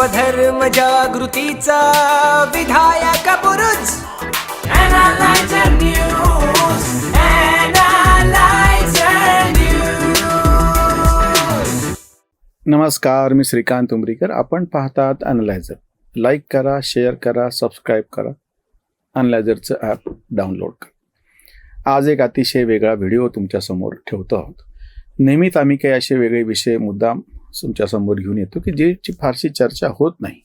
स्वधर्म जागृतीचा विधायक News. नमस्कार मी श्रीकांत उमरीकर. आपण पाहतात अनलायझर लाईक करा शेअर करा सबस्क्राईब करा. अनलायझरचं ॲप डाउनलोड करा. आज एक अतिशय वेगळा व्हिडिओ तुमच्यासमोर ठेवतो आहोत. नेहमीच आम्ही काही असे वेगळे विषय मुद्दाम तुमच्यासमोर घेऊन येतो की ज्याची फारशी चर्चा होत नाही.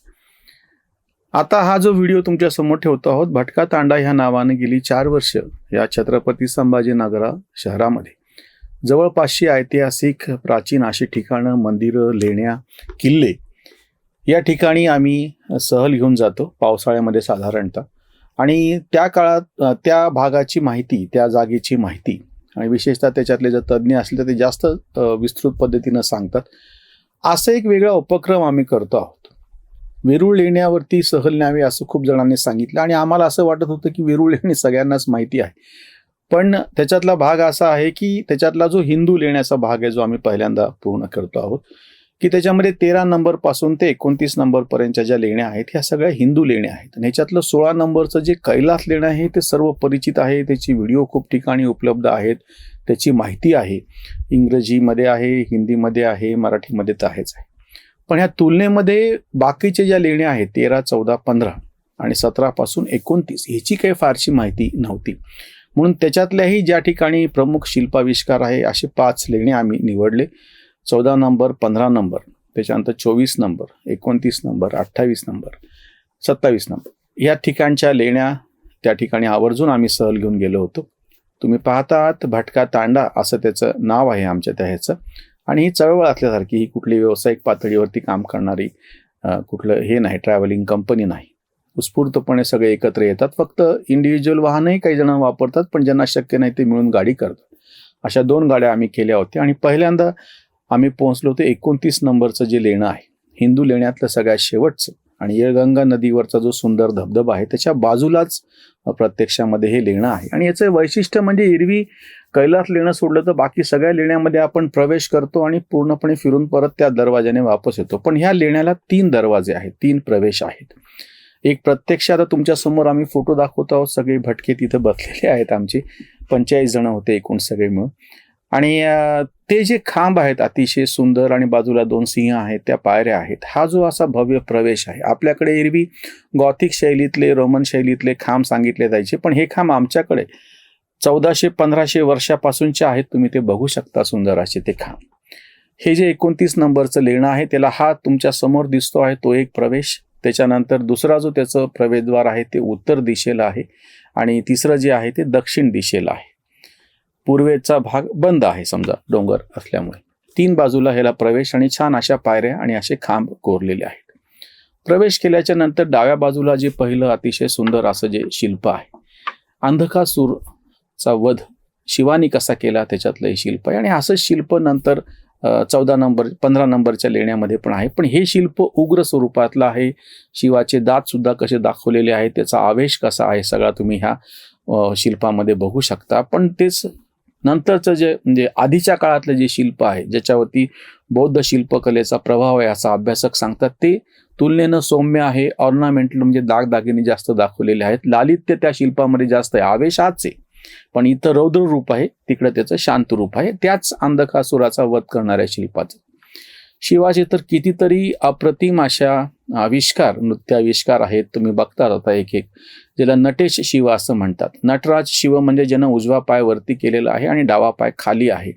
आता हा जो व्हिडिओ तुमच्यासमोर ठेवतो आहोत भटका तांडा ह्या नावाने गेली चार वर्ष या छत्रपती संभाजीनगरा शहरामध्ये. जवळपासची ऐतिहासिक प्राचीन अशी ठिकाणं मंदिरं लेण्या किल्ले या ठिकाणी आम्ही सहल घेऊन जातो पावसाळ्यामध्ये साधारणतः. आणि त्या काळात त्या भागाची माहिती त्या जागेची माहिती आणि विशेषतः त्याच्यातले जर तज्ज्ञ असले तर ते जास्त विस्तृत पद्धतीनं सांगतात. असं एक वेगळा उपक्रम आम्ही करतो आहोत. वेरूळ लेण्यावरती सहल न्यावी असं खूप जणांनी सांगितलं आणि आम्हाला असं वाटत होतं की वेरूळ लेणी सगळ्यांनाच माहिती आहे. पण त्याच्यातला भाग असा आहे की त्याच्यातला जो हिंदू लेण्याचा भाग आहे जो आम्ही पहिल्यांदा पूर्ण करतो आहोत की त्याच्यामध्ये तेरा नंबरपासून ते एकोणतीस नंबरपर्यंतच्या ज्या लेण्या आहेत ह्या सगळ्या हिंदू लेण्या आहेत. आणि ह्याच्यातलं सोळा नंबरचं जे कैलास लेणं आहे ते सर्व परिचित आहे. त्याची व्हिडिओ खूप ठिकाणी उपलब्ध आहेत. त्याची माहिती आहे. इंग्रजीमध्ये आहे हिंदीमध्ये आहे मराठीमध्ये तर आहेच आहे. पण ह्या तुलनेमध्ये बाकीचे ज्या लेण्या आहेत तेरा चौदा पंधरा आणि सतरापासून एकोणतीस ह्याची काही फारशी माहिती नव्हती. म्हणून त्याच्यातल्याही ज्या ठिकाणी प्रमुख शिल्पाविष्कार आहे असे पाच लेणे आम्ही निवडले. चौदा नंबर पंधरा नंबर त्याच्यानंतर चोवीस नंबर एकोणतीस नंबर अठ्ठावीस नंबर सत्तावीस नंबर. या ठिकाणच्या लेण्या त्या ठिकाणी आवर्जून आम्ही सहल घेऊन गेलो होतो. तुम्ही पाहता आहात भटका तांडा असं त्याचं नाव आहे आमच्या त्या ह्याचं. आणि ही चळवळ असल्यासारखी ही कुठली व्यावसायिक पातळीवरती काम करणारी कुठलं हे नाही ट्रॅव्हलिंग कंपनी नाही. उत्स्फूर्तपणे सगळे एकत्र येतात. फक्त इंडिव्हिज्युअल वाहनही काही जण वापरतात पण ज्यांना शक्य नाही ते मिळून गाडी करतात. अशा दोन गाड्या आम्ही केल्या होत्या. आणि पहिल्यांदा आम्ही पोहोचलो होतो एकोणतीस नंबरचं जे लेणं आहे हिंदू लेण्यातलं सगळ्यात शेवटचं. आणि येळगंगा नदीवरचा जो सुंदर धबधबा आहे त्याच्या बाजूलाच प्रत्यक्षामध्ये हे लेणं आहे. आणि याचं वैशिष्ट्य म्हणजे एरवी कैलास लेणं सोडलं तर बाकी सगळ्या लेण्यामध्ये आपण प्रवेश करतो आणि पूर्णपणे फिरून परत त्या दरवाजाने वापस येतो. पण ह्या लेण्याला तीन दरवाजे आहेत तीन प्रवेश आहेत. एक प्रत्यक्ष आता तुमच्यासमोर आम्ही फोटो दाखवतो आहोत सगळे भटके तिथं बसलेले आहेत आमचे. पंचेचाळीस जण होते एकूण सगळे मिळून. आणि ते जे खांब आहेत अतिशय सुंदर आणि बाजूला दोन सिंह आहेत त्या पायऱ्या आहेत. हा जो असा भव्य प्रवेश आहे आपल्याकडे एरवी गॉथिक शैलीतले रोमन शैलीतले खांब सांगितले जायचे पण हे खांब आमच्याकडे चौदाशे पंधराशे वर्षापासूनचे आहेत. तुम्ही ते बघू शकता सुंदर असे ते खांब. हे जे एकोणतीस नंबरचं लेणं आहे त्याला हा तुमच्यासमोर दिसतो आहे तो एक प्रवेश. त्याच्यानंतर दुसरा जो त्याचं प्रवेशद्वार आहे ते उत्तर दिशेला आहे आणि तिसरं जे आहे ते दक्षिण दिशेला आहे. पूर्वेचा भाग बंद आहे समजा डोंगर असल्यामुळे. तीन बाजूला ह्याला प्रवेश आणि छान अशा पायऱ्या आणि असे खांब कोरलेले आहेत. प्रवेश केल्याच्यानंतर डाव्या बाजूला जे पहिलं अतिशय सुंदर असं जे शिल्प आहे. अंधकासूरचा वध शिवानी कसा केला त्याच्यातलं हे शिल्प आहे. आणि असं शिल्प नंतर चौदा नंबर पंधरा नंबरच्या लेण्यामध्ये पण आहे. पण हे शिल्प उग्र स्वरूपातलं आहे. शिवाचे दात सुद्धा कसे दाखवलेले आहेत त्याचा आवेश कसा आहे सगळा तुम्ही ह्या शिल्पामध्ये बघू शकता. पण तेच नंतरचं जे म्हणजे आधीच्या काळातलं जे शिल्प आहे ज्याच्यावरती बौद्ध शिल्पकलेचा प्रभाव आहे असा अभ्यासक सांगतात ते तुलनेनं सौम्य आहे ऑर्नामेंटल म्हणजे दागदागिने जास्त दाखवलेले आहेत. लालित्य त्या शिल्पामध्ये जास्त आहे आवेश हाच आहे पण इथं रौद्र रूप आहे तिकडं त्याचं शांत रूप आहे. त्याच अंधकासुराचा वध करणाऱ्या शिल्पाचं. शिवाचे तर कितीतरी अप्रतिम अशा आविष्कार नृत्याविष्कार आहेत. तुम्ही बघता आता एक एक ज्याला नटेश शिव असं म्हणतात. नटराज शिव म्हणजे ज्यानं उजवा पाय वरती केलेला आहे आणि डावा पाय खाली आहे.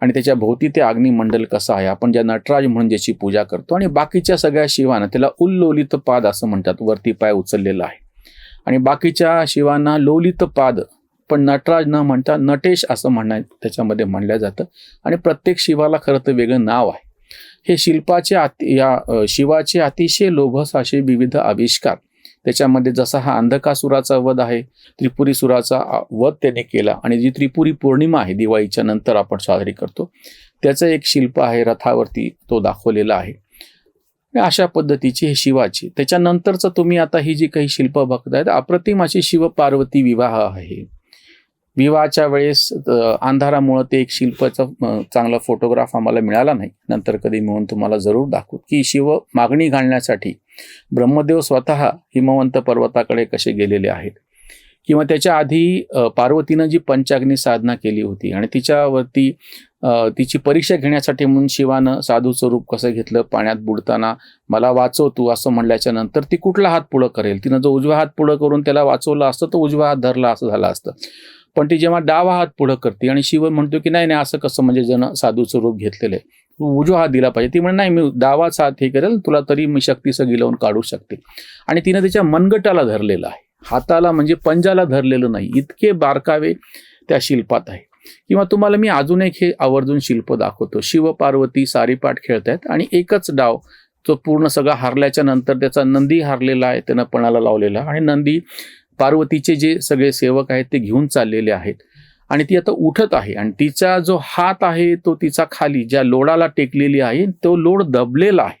आणि त्याच्या भोवती ते अग्निमंडल कसं आहे? आपण ज्या नटराज म्हणून ज्याची पूजा करतो आणि बाकीच्या सगळ्या शिवांना त्याला उल्लोलित पाद असं म्हणतात. वरती पाय उचललेला आहे. आणि बाकीच्या शिवांना लोलित पाद पण नटराज न म्हणता नटेश असं म्हणण्यात त्याच्यामध्ये म्हणलं जातं. आणि प्रत्येक शिवाला खरं तर वेगळं नाव आहे. हे शिल्पाचे अति या शिवाचे अतिशय लोभस असे विविध आविष्कार. त्याच्यामध्ये जसा हा अंधकासुराचा वध आहे त्रिपुरीसुराचा सुराचा वध त्याने केला आणि जी त्रिपुरी पौर्णिमा आहे दिवाळीच्या नंतर आपण साजरी करतो त्याचं एक शिल्प आहे रथावरती तो दाखवलेला आहे. अशा पद्धतीची हे शिवाची. त्याच्यानंतरचं तुम्ही आता ही जी काही शिल्प बघतायत अप्रतिम अशी शिव पार्वती विवाह आहे. विवाहाच्या वेळेस अंधारामुळं ते एक शिल्पाचा चांगला फोटोग्राफ आम्हाला मिळाला नाही. नंतर कधी मिळून तुम्हाला जरूर दाखवू. की शिव मागणी घालण्यासाठी ब्रह्मदेव स्वतः हिमवंत पर्वताकडे कसे गेलेले आहेत? किंवा त्याच्या आधी पार्वतीनं जी पंचाग्नी साधना केली होती आणि तिच्यावरती तिची परीक्षा घेण्यासाठी म्हणून शिवानं साधूचं रूप कसं घेतलं पाण्यात बुडताना मला वाचव तू असं म्हणल्याच्या नंतर ती कुठला हात पुढं करेल? तिनं जो उजवा हात पुढं करून त्याला वाचवलं असतं तो उजवा हात धरला असं झालं असतं. पण ती जेव्हा डावा हात पुढं करते आणि शिव म्हणतो की नाही नाही असं कसं म्हणजे जण साधूचं रूप घेतलेलं आहे. तू उजवा हात दिला पाहिजे. ती म्हणे नाही मी डावाच हात हे करेल तुला तरी मी शक्तीसगी लावून काढू शकते. आणि तिनं त्याच्या मनगटाला धरलेलं आहे. हाताला म्हणजे पंजाला धरलेलं नाही. इतके बारकावे त्या शिल्पात आहे. किंवा तुम्हाला मी अजून एक हे आवर्जून शिल्प दाखवतो. शिव पार्वती सारीपाठ खेळतायत आणि एकच डाव तो पूर्ण सगळा हारल्याच्या नंतर त्याचा नंदी हारलेला आहे त्यानं पणाला लावलेला. आणि नंदी पार्वतीचे जे सगळे सेवक आहेत ते घेऊन चाललेले आहेत. आणि ती आता उठत आहे. आणि तिचा जो हात आहे तो तिचा खाली ज्या लोडाला टेकलेली आहे तो लोड दबलेला आहे.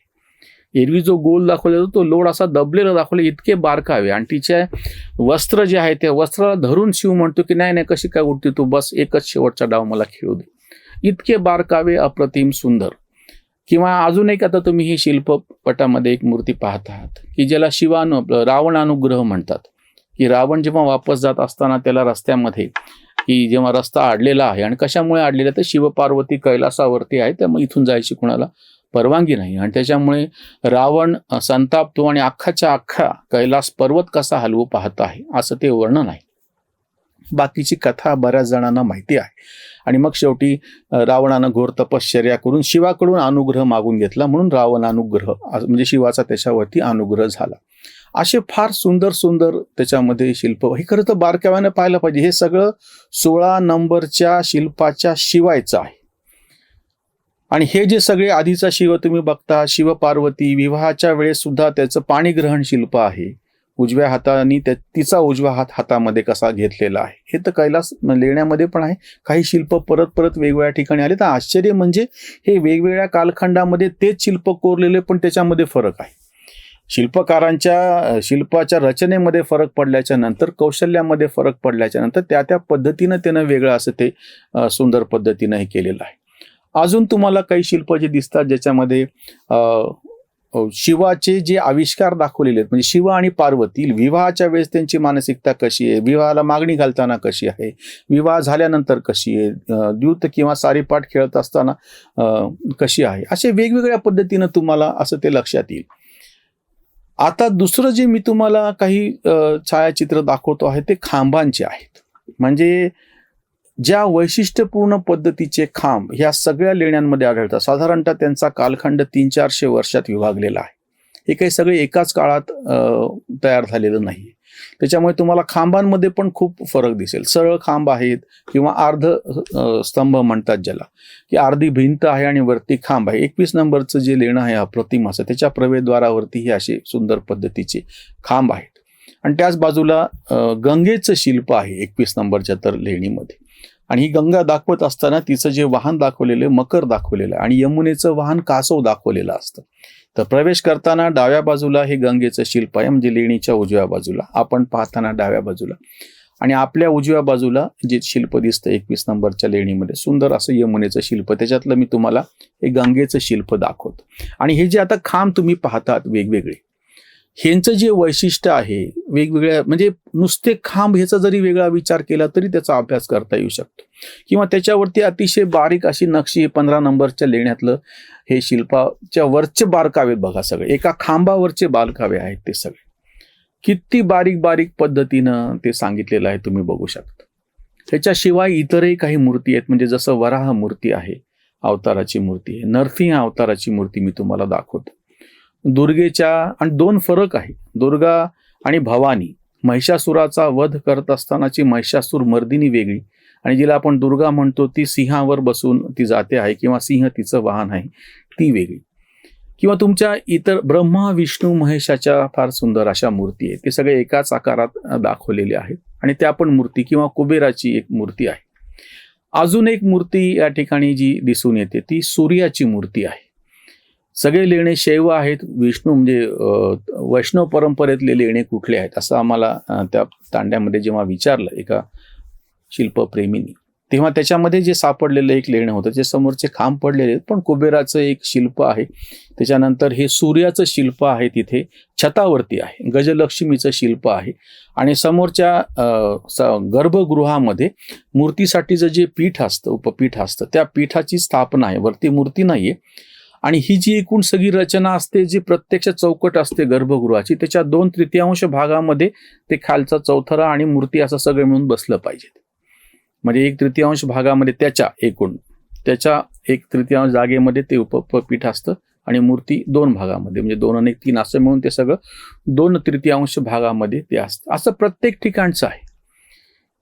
एरवी जो गोल दाखवला जातो तो लोड असा दबलेला दाखवला इतके बारकावे आणि तिच्या वस्त्र जे आहे त्या वस्त्राला धरून शिव म्हणतो की नाही नाही कशी काय उठते तू? बस एकच शेवटचा डाव मला खेळू दे. इतके बारकावे अप्रतिम सुंदर. किंवा अजून एक आता तुम्ही ही शिल्पपटामध्ये एक मूर्ती पाहत आहात की ज्याला शिवानु रावणानुग्रह म्हणतात. की रावण जेव्हा वापस जात असताना त्याला रस्त्यामध्ये की जेव्हा रस्ता अडलेला आहे आणि कशामुळे अडलेला तर शिवपार्वती कैलासावरती आहे त्यामुळे इथून जायची कुणाला परवानगी नाही. आणि त्याच्यामुळे रावण संतापतो आणि अख्खाच्या अख्खा कैलास पर्वत कसा हलवू पाहत आहे असं ते वर्णन आहे. बाकीची कथा बऱ्याच जणांना माहिती आहे. आणि मग शेवटी रावणानं घोर तपश्चर्या करून शिवाकडून अनुग्रह मागून घेतला म्हणून रावण अनुग्रह म्हणजे शिवाचा त्याच्यावरती अनुग्रह झाला. असे फार सुंदर सुंदर त्याच्यामध्ये शिल्प. हे खरं तर बारकाव्यानं पाहायला पाहिजे. हे सगळं सोळा नंबरच्या शिल्पाच्या शिवायचं आहे. आणि हे जे सगळे आधीचा शिव तुम्ही बघता शिवपार्वती विवाहाच्या वेळेस सुद्धा त्याचं पाणीग्रहण शिल्प आहे. उजव्या हाताने त्या तिचा उजवा हात हातामध्ये कसा घेतलेला आहे. हे तर कैलास लेण्यामध्ये पण आहे. काही शिल्प परत परत वेगवेगळ्या ठिकाणी आले. तर आश्चर्य म्हणजे हे वेगवेगळ्या कालखंडामध्ये तेच शिल्प कोरलेले पण त्याच्यामध्ये फरक आहे. शिल्पकारांच्या शिल्पाच्या रचनेमध्ये फरक पडल्याच्या नंतर कौशल्यामध्ये फरक पडल्याच्या नंतर त्या त्या पद्धतीनं त्यानं वेगळं असं ते सुंदर पद्धतीनं हे केलेलं आहे. अजून तुम्हाला काही शिल्प जे दिसतात ज्याच्यामध्ये शिवाचे जे आविष्कार दाखवलेले आहेत म्हणजे शिव आणि पार्वती विवाहाच्या वेळेस त्यांची मानसिकता कशी आहे विवाहाला मागणी घालताना कशी आहे विवाह झाल्यानंतर कशी आहे द्यूत किंवा सारीपाठ खेळत असताना कशी आहे असे वेगवेगळ्या पद्धतीनं तुम्हाला असं ते लक्षात येईल. आता दुसरं जे मी तुम्हाला काही छायाचित्र दाखवतो आहे ते खांबांचे आहेत. म्हणजे ज्या वैशिष्ट्यपूर्ण पद्धतीचे खांब ह्या सगळ्या लेण्यांमध्ये आढळतात. साधारणतः त्यांचा कालखंड तीन चारशे वर्षात विभागलेला आहे. हे काही सगळे एकाच काळात तयार झालेलं नाही त्याच्यामुळे तुम्हाला खांबांमध्ये पण खूप फरक दिसेल. सरळ खांब आहेत किंवा अर्ध स्तंभ म्हणतात ज्याला की अर्धी भिंत आहे आणि वरती खांब आहे. एकवीस नंबरचं जे लेणं आहे अप्रतिम असं त्याच्या प्रवेशद्वारावरती हे असे सुंदर पद्धतीचे खांब आहेत. आणि त्याच बाजूला गंगेचं शिल्प आहे एकवीस नंबरच्या तर लेणीमध्ये. आणि ही गंगा दाखवत असताना तिचं जे वाहन दाखवलेलं मकर दाखवलेलं आहे. आणि यमुनेचं वाहन कासव दाखवलेलं असतं. तर प्रवेश करताना डाव्या बाजूला हे गंगेचं शिल्प आहे म्हणजे लेणीच्या उजव्या बाजूला. आपण पाहताना डाव्या बाजूला. आणि आपल्या उजव्या बाजूला जे शिल्प दिसतं एकवीस नंबरच्या लेणीमध्ये सुंदर असं यमुनेचं शिल्प. त्याच्यातलं मी तुम्हाला हे गंगेचं शिल्प दाखवतो. आणि हे जे आता खांब तुम्ही पाहतात वेगवेगळे ह्यांचं जे वैशिष्ट्य आहे वेगवेगळ्या म्हणजे नुसते खांब ह्याचा जरी वेगळा विचार केला तरी त्याचा अभ्यास करता येऊ शकतो. किंवा त्याच्यावरती अतिशय बारीक अशी नक्षी पंधरा नंबरच्या लेण्यातलं हे शिल्पाच्या वरचे बारकावे बघा सगळे. एका खांबावरचे बारकावे आहेत ते सगळे. किती बारीक बारीक पद्धतीनं ते सांगितलेलं आहे तुम्ही बघू शकता. ह्याच्याशिवाय इतरही काही मूर्ती आहेत. म्हणजे जसं वराह मूर्ती आहे अवताराची मूर्ती आहे. नरसिंह अवताराची मूर्ती मी तुम्हाला दाखवतो. दुर्गेच्या आणि दोन फरक आहे दुर्गा आणि भवानी. महिषासुराचा वध करत असतानाची महिषासूर मर्दिनी वेगळी. आणि जिला आपण दुर्गा म्हणतो ती सिंहावर बसून ती जाते आहे किंवा सिंह तिचं वाहन आहे ती वेगळी. किंवा तुमच्या इतर ब्रह्मा विष्णू महेशाच्या फार सुंदर अशा मूर्ती आहेत. ते सगळे एकाच आकारात दाखवलेले आहेत आणि त्या पण मूर्ती किंवा कुबेराची एक मूर्ती आहे. अजून एक मूर्ती या ठिकाणी जी दिसून येते ती सूर्याची मूर्ती आहे. सगळे लेणे शैव आहेत. विष्णू म्हणजे वैष्णव परंपरेतले लेणे कुठले आहेत असं आम्हाला त्या तांड्यामध्ये जेव्हा विचारलं एका शिल्पप्रेमींनी. तेव्हा त्याच्यामध्ये जे सापडलेलं एक लेणं होतं जे समोरचे खांब पडलेले आहेत पण कुबेराचं एक शिल्प आहे. त्याच्यानंतर हे सूर्याचं शिल्प आहे तिथे छतावरती आहे. गजलक्ष्मीचं शिल्प आहे. आणि समोरच्या गर्भगृहामध्ये मूर्तीसाठीचं जे पीठ असतं उपपीठ असतं त्या पीठाची स्थापना आहे. वरती मूर्ती नाही आहे आणि ही जी एकूण सगळी रचना असते जी प्रत्यक्ष चौकट असते गर्भगृहाची त्याच्या दोन तृतीयांश भागामध्ये ते खालचा चौथरा आणि मूर्ती असं सगळं मिळून बसलं पाहिजे म्हणजे एक तृतीयांश भागामध्ये त्याच्या एकूण त्याच्या एक तृतीयांश जागेमध्ये ते उपपीठ असतं आणि मूर्ती दोन भागामध्ये म्हणजे दोन आणि तीन असं मिळून ते सगळं दोन तृतीयांश भागामध्ये ते असतं. असं प्रत्येक ठिकाणचं आहे.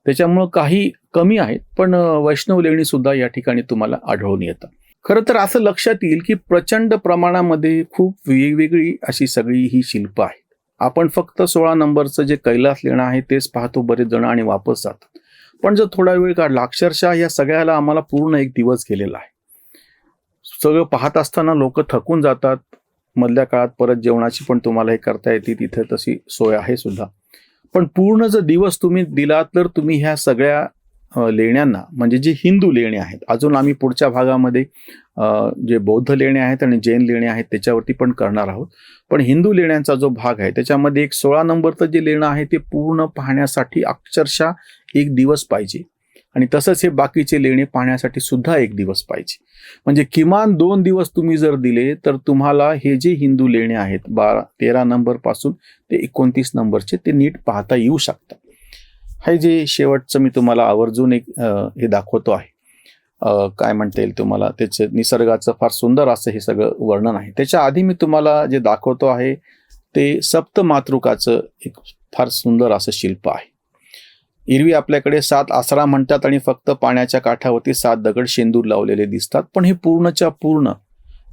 त्याच्यामुळं काही कमी आहेत पण वैष्णव लेणी सुद्धा या ठिकाणी तुम्हाला आढळून येतात. खरं तर असं लक्षात येईल की प्रचंड प्रमाणामध्ये खूप वेगवेगळी अशी सगळी ही शिल्प आहेत. आपण फक्त सोळा नंबरचं जे कैलास लेणं आहे तेच पाहतो बरेच जण आणि वापस जातात. पण जर थोडा वेळ काढला अक्षरशः या सगळ्याला आम्हाला पूर्ण एक दिवस गेलेला आहे. सगळं पाहत असताना लोक थकून जातात. मधल्या काळात परत जेवणाची पण तुम्हाला हे करता येते तिथे तशी सोय आहे सुद्धा. पण पूर्ण जर दिवस तुम्ही दिला तर तुम्ही ह्या सगळ्या लेण्यांना म्हणजे जे हिंदू लेणी आहेत अजून आम्ही पुढच्या भागामध्ये जे बौद्ध लेणे आहेत आणि जैन लेणे आहेत त्याच्यावरती पण करणार आहोत. पण हिंदू लेण्यांचा जो भाग आहे त्याच्यामध्ये एक सोळा नंबरचं जे लेणं आहे ते पूर्ण पाहण्यासाठी अक्षरशः एक दिवस पाहिजे. आणि तसंच हे बाकीचे लेणे पाहण्यासाठी सुद्धा एक दिवस पाहिजे. म्हणजे किमान दोन दिवस तुम्ही जर दिले तर तुम्हाला हे जे हिंदू लेणे आहेत बारा तेरा नंबरपासून ते एकोणतीस नंबरचे ते नीट पाहता येऊ शकतात. हे जे शेवटचं मी तुम्हाला आवर्जून एक हे दाखवतो आहे. काय म्हणता येईल तुम्हाला? त्याचे निसर्गाचं फार सुंदर असं हे सगळं वर्णन आहे. त्याच्या आधी मी तुम्हाला जे दाखवतो आहे ते सप्तमातृकाचं एक फार सुंदर असं शिल्प आहे. एरवी आपल्याकडे सात आसरा म्हणतात आणि फक्त पाण्याच्या काठावरती सात दगड शेंदूर लावलेले दिसतात. पण हे पूर्णच्या पूर्ण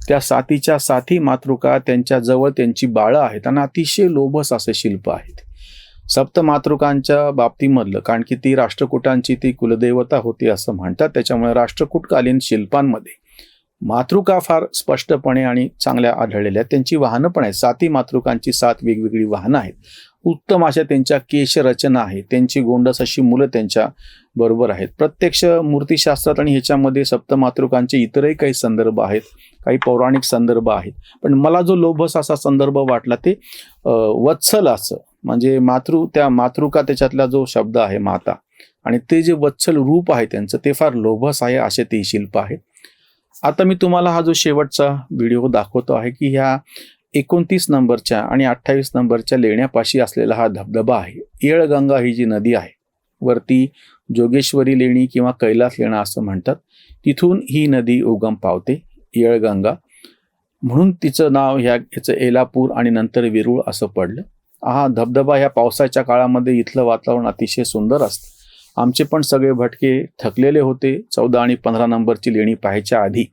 त्या साथीच्या साथी मातृका त्यांच्या जवळ त्यांची बाळं आहेत आणि अतिशय लोभस असे शिल्प आहेत. सप्त मातृकांच्या बाबतीमधलं कारण की ती राष्ट्रकूटांची ती कुलदेवता होती असं म्हणतात त्याच्यामुळे राष्ट्रकूटकालीन शिल्पांमध्ये मातृका फार स्पष्टपणे आणि चांगल्या आढळलेल्या आहेत. त्यांची वाहनं पण आहेत. साती मातृकांची सात वेगवेगळी वाहनं आहेत. उत्तम अशा त्यांच्या केशरचना आहे त्यांची गोंडस अशी मुलं त्यांच्या बरोबर आहेत. प्रत्यक्ष मूर्तीशास्त्रात आणि ह्याच्यामध्ये सप्तमातृकांचे इतरही काही संदर्भ आहेत. काही पौराणिक संदर्भ आहेत. पण मला जो लोभस असा संदर्भ वाटला ते वत्सल असं म्हणजे मातृ त्या मातृका त्याच्यातला जो शब्द आहे माता. आणि ते जे वत्सल रूप आहे त्यांचं ते फार लोभस आहे असे ते शिल्प आहेत. आता मी तुम्हाला हा जो शेवटचा व्हिडिओ दाखवतो आहे की ह्या एकोणतीस नंबरच्या आणि अठ्ठावीस नंबरच्या लेण्यापाशी असलेला हा धबधबा आहे. येळगंगा ही जी नदी आहे वरती जोगेश्वरी लेणी किंवा कैलास लेणा असं म्हणतात. तिथून ही नदी उगम पावते येळगंगा. म्हणून तिचं नाव ह्या ह्याचं एलापूर आणि नंतर विरुळ असं पडलं. हा धबधबा ह्या पावसाच्या काळामध्ये इथलं वातावरण अतिशय सुंदर असतं. आमचे पण सगळे भटके थकलेले होते. चौदा आणि पंधरा नंबरची लेणी पाहायच्या आधी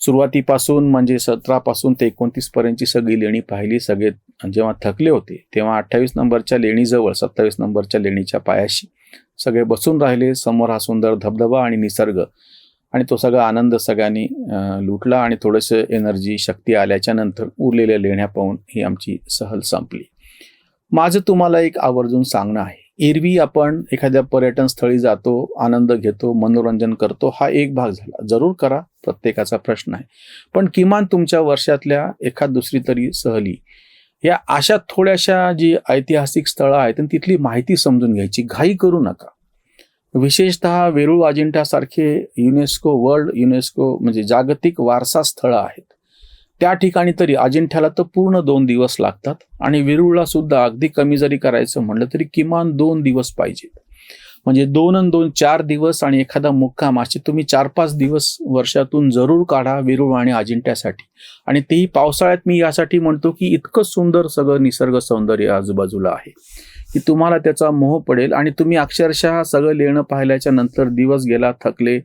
सुरुवातीपासून म्हणजे सतरापासून ते एकोणतीस पर्यंतची सगळी लेणी पाहिली. सगळे जेव्हा थकले होते तेव्हा अठ्ठावीस नंबरच्या लेणीजवळ सत्तावीस नंबरच्या लेणीच्या पायाशी सगळे बसून राहिले. समोर हा सुंदर धबधबा आणि निसर्ग आणि तो सगळा आनंद सगळ्यांनी लुटला आणि थोडंसं एनर्जी शक्ती आल्याच्यानंतर उरलेल्या लेण्या पाहून ही आमची सहल संपली. माझं तुम्हाला एक आवर्जून सांगणं आहे. एरवी आपण एखाद्या पर्यटन स्थळी जातो आनंद घेतो मनोरंजन करतो हा एक भाग झाला. जरूर करा प्रत्येकाचा प्रश्न आहे. पण किमान तुमच्या वर्षातल्या एखाद दुसरी तरी सहली या अशा थोड्याशा जी ऐतिहासिक स्थळं आहेत आणि तिथली माहिती समजून घ्यायची घाई करू नका. विशेषतः वेरूळ अजिंठासारखे युनेस्को वर्ल्ड युनेस्को म्हणजे जागतिक वारसा स्थळं आहेत. त्या ठिकाणी तरी अजिंठ्याला तर पूर्ण दोन दिवस लागतात आणि वेरूळला सुद्धा अगदी कमी जरी करायचं म्हणलं तरी किमान दोन दिवस पाहिजेत. म्हणजे दोन आणि दोन चार दिवस आणि एखादा मुक्काम असे तुम्ही चार पाच दिवस वर्षातून जरूर काढा वेरूळ आणि अजिंठ्यासाठी. आणि तेही पावसाळ्यात मी यासाठी म्हणतो की इतकं सुंदर सगळं निसर्ग सौंदर्य आजूबाजूला आहे की तुम्हाला त्याचा मोह पडेल आणि तुम्ही अक्षरशः सगळं लेणं पाहिल्याच्या नंतर दिवस गेला थकले.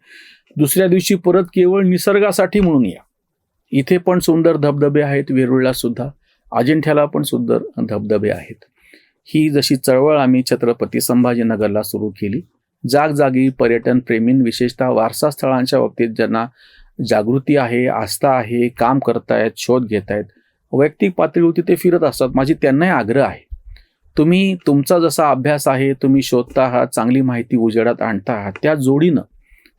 दुसऱ्या दिवशी परत केवळ निसर्गासाठी म्हणून या. इथे पण सुंदर धबधबे आहेत वेरूळला सुद्धा. अजिंठ्याला पण सुंदर धबधबे आहेत. ही जशी चळवळ आम्ही छत्रपती संभाजीनगरला सुरू केली जागजागी पर्यटन प्रेमीं विशेषतः वारसा स्थळांच्या बाबतीत ज्यांना जागृती आहे आस्था आहे काम करतायत शोध घेत आहेत वैयक्तिक पातळीवरती ते फिरत असतात माझी त्यांनाही आग्रह आहे. तुम्ही तुमचा जसा अभ्यास आहे तुम्ही शोधता आहात चांगली माहिती उजेडात आणता आहात त्या जोडीनं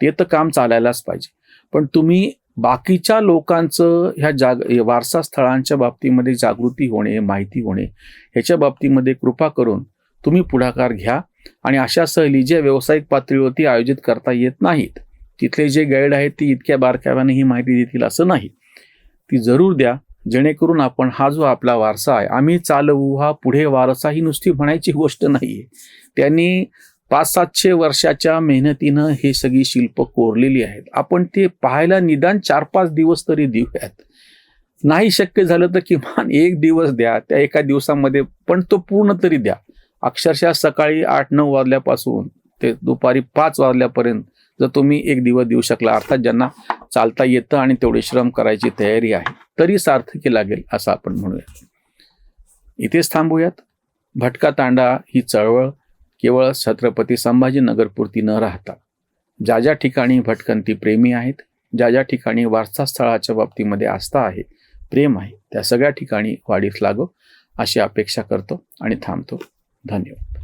ते तर काम चालायलाच पाहिजे. पण तुम्ही बाकीच्या लोकांचं ह्या जाग वारसा स्थळांच्या बाबतीमध्ये जागृती होणे माहिती होणे ह्याच्या बाबतीमध्ये कृपा करून तुम्ही पुढाकार घ्या आणि अशा सहली ज्या व्यावसायिक पातळीवरती आयोजित करता येत नाहीत तिथले जे गाईड आहेत ती इतक्या बारकाव्याने ही माहिती देतील असं नाही. ती जरूर द्या जेणेकरून आपण हा जो आपला वारसा आहे आम्ही चालवू हा पुढे वारसा ही नुसती म्हणायची गोष्ट नाही आहे त्यांनी पाच सातशे वर्षाच्या मेहनतीनं हे सगळी शिल्प कोरलेली आहेत. आपण ते पाहायला निदान चार पाच दिवस तरी देऊयात. नाही शक्य झालं तर किमान एक दिवस द्या त्या एका दिवसामध्ये पण तो पूर्ण तरी द्या. अक्षरशः सकाळी आठ नऊ वाजल्यापासून ते दुपारी पाच वाजल्यापर्यंत जर तुम्ही एक दिवस देऊ शकला अर्थात ज्यांना चालता येतं आणि तेवढे श्रम करायची तयारी आहे तरी सार्थकी लागेल असं आपण म्हणूया इथेच थांबूयात. भटका तांडा ही चळवळ केवळ छत्रपती संभाजीनगरपुरती न राहता. ज्या ज्या ठिकाणी भटकंती प्रेमी आहेत ज्या ज्या ठिकाणी वारसास्थळाच्या बाबतीमध्ये आस्था आहे प्रेम आहे त्या सगळ्या ठिकाणी वाढीस लागो अशी अपेक्षा करतो आणि थांबतो. धन्यवाद.